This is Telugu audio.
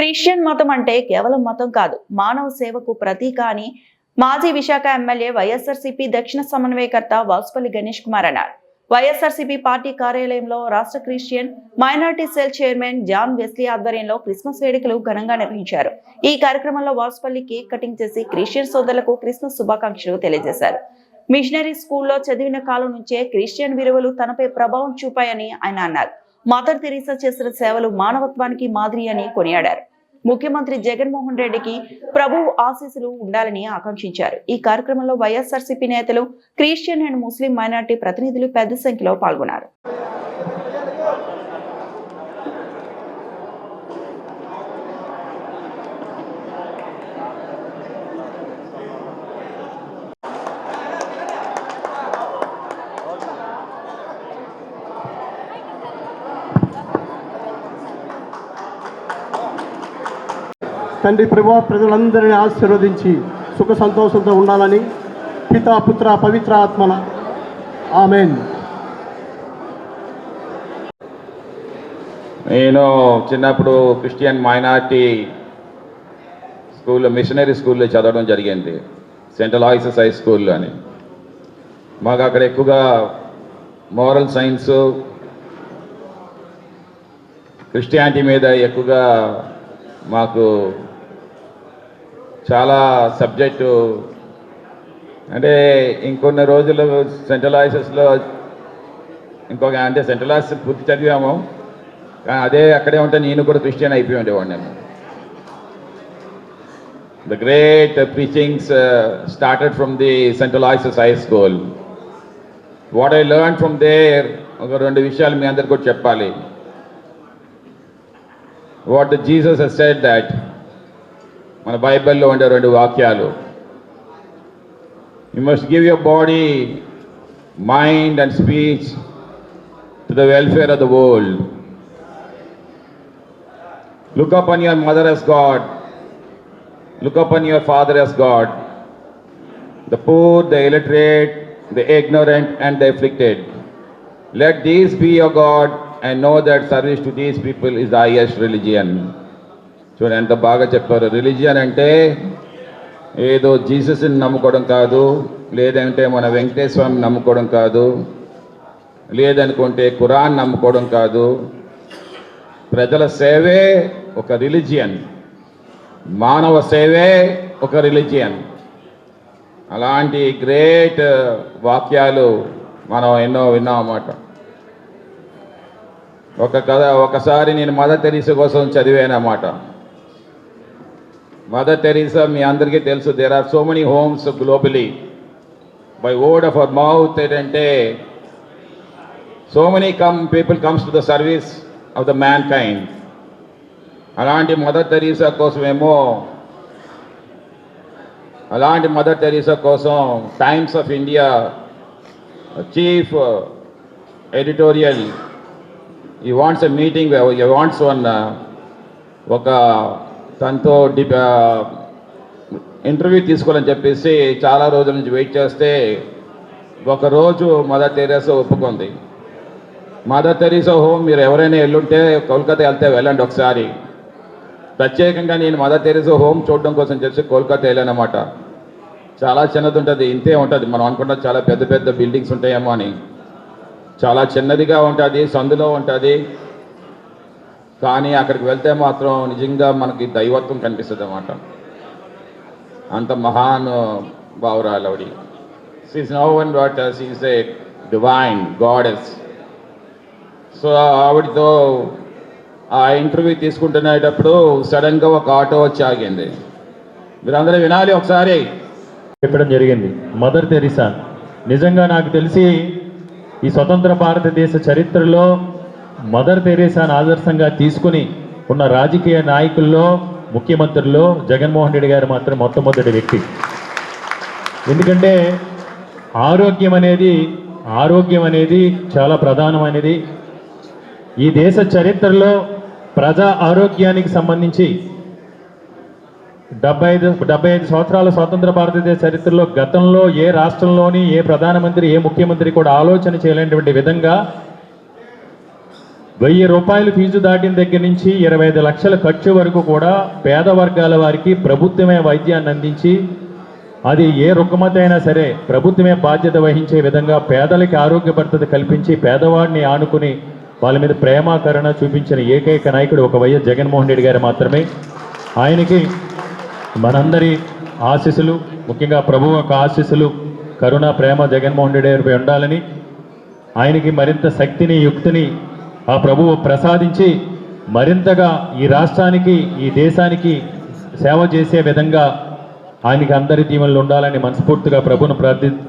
క్రిస్టియన్ మతం అంటే కేవలం మతం కాదు. మానవ సేవకు ప్రతీక అని మాజీ విశాఖ ఎమ్మెల్యే వైఎస్ఆర్సీపీ దక్షిణ సమన్వయకర్త వాసుపల్లి గణేష్ కుమార్ అన్నారు. వైఎస్ఆర్సీపీ పార్టీ కార్యాలయంలో రాష్ట్ర Christian minority cell chairman John Wesley ఆధ్వర్యంలో క్రిస్మస్ వేడుకలు ఘనంగా నిర్వహించారు. ఈ కార్యక్రమంలో వాసుపల్లి కేక్ కటింగ్ చేసి క్రిస్టియన్ సోదరులకు క్రిస్మస్ శుభాకాంక్షలు తెలియజేశారు. మిషనరీ స్కూల్లో చదివిన కాలం నుంచే క్రిస్టియన్ విలువలు తనపై ప్రభావం చూపాయని ఆయన అన్నారు. మదర్ తెరీసా చేసిన సేవలు మానవత్వానికి మాదిరి అని కొనియాడారు. ముఖ్యమంత్రి జగన్మోహన్ రెడ్డికి ప్రభు ఆశీస్సులు ఉండాలని ఆకాంక్షించారు. ఈ కార్యక్రమంలో వైఎస్ఆర్సీపీ నేతలు క్రిస్టియన్ అండ్ ముస్లిం మైనార్టీ ప్రతినిధులు పెద్ద సంఖ్యలో పాల్గొన్నారు. తండ్రి ప్రభు ప్రజలందరినీ ఆశీర్వదించి సుఖ సంతోషంతో ఉండాలని పితా పుత్ర పవిత్ర ఆత్మల. ఆమెన్. నేను చిన్నప్పుడు క్రిస్టియన్ మైనార్టీ స్కూల్లో మిషనరీ స్కూల్లో చదవడం జరిగింది. సెంట్రల్ ఆయిసెస్ హై స్కూల్లో అని. మాకు అక్కడ ఎక్కువగా మోరల్ సైన్స్ క్రిస్టియానిటీ మీద ఎక్కువగా మాకు చాలా సబ్జెక్టు. అంటే ఇంకొన్ని రోజులు సెంట్రల్ ఆఫీసెస్లో ఇంకొక అంటే సెంట్రల్ ఆఫీస్ పూర్తి చదివాము. కానీ అదే అక్కడే ఉంటే నేను కూడా క్రిస్టియన్ అయిపోయి ఉండేవాడిని నేను. The great preachings started from the central ices high school what I learn from there ఒక రెండు విషయాలు మీ అందరికీ కూడా చెప్పాలి. వాట్ జీసస్ సెడ్ దట్ మన బైబిల్లో ఉండే రెండు వాక్యాలు you must give your body mind and speech to the welfare of the world Look upon your mother as God. Look upon your father as God. The poor, the illiterate, the ignorant, and the afflicted. Let these be your God and know that service to these people is the highest religion. చూడండి ఎంత బాగా చెప్పారు. రిలీజియన్ అంటే ఏదో జీసస్ని నమ్ముకోవడం కాదు లేదంటే మన వెంకటేశ్వరం నమ్ముకోవడం కాదు లేదనుకుంటే ఖురాన్ నమ్ముకోవడం కాదు. ప్రజల సేవే ఒక రిలీజియన్. మానవ సేవే ఒక రిలీజియన్. అలాంటి గ్రేట్ వాక్యాలు మనం ఎన్నో విన్నాం అన్నమాట. ఒక కథ ఒకసారి నేను మదర్ తెరీసా కోసం చదివానమాట మదర్ టెరీసా మీ అందరికీ తెలుసు there are so many homes globally by word of our mouth ఏంటంటే so many come people comes to the service of the mankind అలాంటి మదర్ టెరీసా కోసమేమో అలాంటి మదర్ టెరీసా కోసం Times of India chief editorial he wants a meeting he wants one ఒక తనతో ఇంటర్వ్యూ తీసుకోవాలని చెప్పేసి చాలా రోజుల నుంచి వెయిట్ చేస్తే ఒకరోజు మదర్ తెరీసా ఒప్పుకుంది. మదర్ తెరీసా హోమ్ మీరు ఎవరైనా వెళ్ళుంటే కోల్కతా వెళ్తే వెళ్ళండి ఒకసారి. ప్రత్యేకంగా నేను మదర్ తెరీసా హోమ్ చూడడం కోసం చెప్పి కోల్కతా వెళ్ళానమాట చాలా చిన్నది ఉంటుంది ఇంతే ఉంటుంది. మనం అనుకుంటాం చాలా పెద్ద పెద్ద బిల్డింగ్స్ ఉంటాయేమో అని. చాలా చిన్నదిగా ఉంటుంది సందులో ఉంటుంది. కానీ అక్కడికి వెళ్తే మాత్రం నిజంగా మనకి దైవత్వం కనిపిస్తుంది అన్నమాట అంత మహాన్ భావురాలు ఆవిడ she's no one what sees a divine goddess so ఆవిడతో ఆ ఇంటర్వ్యూ తీసుకుంటునేటప్పుడు సడన్గా ఒక ఆటో వచ్చి ఆగింది. మీరందరూ వినాలి ఒకసారి. చెప్పడం జరిగింది. మదర్ తెరిసా నిజంగా నాకు తెలిసి ఈ స్వతంత్ర భారతదేశ చరిత్రలో మదర్ తెరీసాను ఆదర్శంగా తీసుకుని ఉన్న రాజకీయ నాయకుల్లో ముఖ్యమంత్రుల్లో జగన్మోహన్ రెడ్డి గారు మాత్రం మొట్టమొదటి వ్యక్తి. ఎందుకంటే ఆరోగ్యం అనేది ఆరోగ్యం అనేది చాలా ప్రధానమైనది. ఈ దేశ చరిత్రలో ప్రజా ఆరోగ్యానికి సంబంధించి డెబ్బై ఐదు డెబ్బై ఐదు సంవత్సరాల స్వతంత్ర భారతదేశ చరిత్రలో గతంలో ఏ రాష్ట్రంలోని ఏ ప్రధానమంత్రి ఏ ముఖ్యమంత్రి కూడా ఆలోచన చేయలేనటువంటి విధంగా వెయ్యి రూపాయలు ఫీజు దాటిన దగ్గర నుంచి ఇరవై ఐదు లక్షల ఖర్చు వరకు కూడా పేద వర్గాల వారికి ప్రభుత్వమే వైద్యాన్ని అందించి అది ఏ రుగ్మత అయినా సరే ప్రభుత్వమే బాధ్యత వహించే విధంగా పేదలకి ఆరోగ్య భద్రత కల్పించి పేదవాడిని ఆనుకుని వాళ్ళ మీద ప్రేమాకరణ చూపించిన ఏకైక నాయకుడు ఒక వైఎస్ జగన్మోహన్ రెడ్డి గారు మాత్రమే. ఆయనకి మనందరి ఆశీస్సులు ముఖ్యంగా ప్రభు యొక్క ఆశీస్సులు కరుణ ప్రేమ జగన్మోహన్ రెడ్డి గారిపై ఉండాలని ఆయనకి మరింత శక్తిని యుక్తిని ఆ ప్రభువు ప్రసాదించి మరింతగా ఈ రాష్ట్రానికి ఈ దేశానికి సేవ చేసే విధంగా ఆయనకి అందరి దీవెనలు ఉండాలని మనస్ఫూర్తిగా ప్రభును ప్రార్థి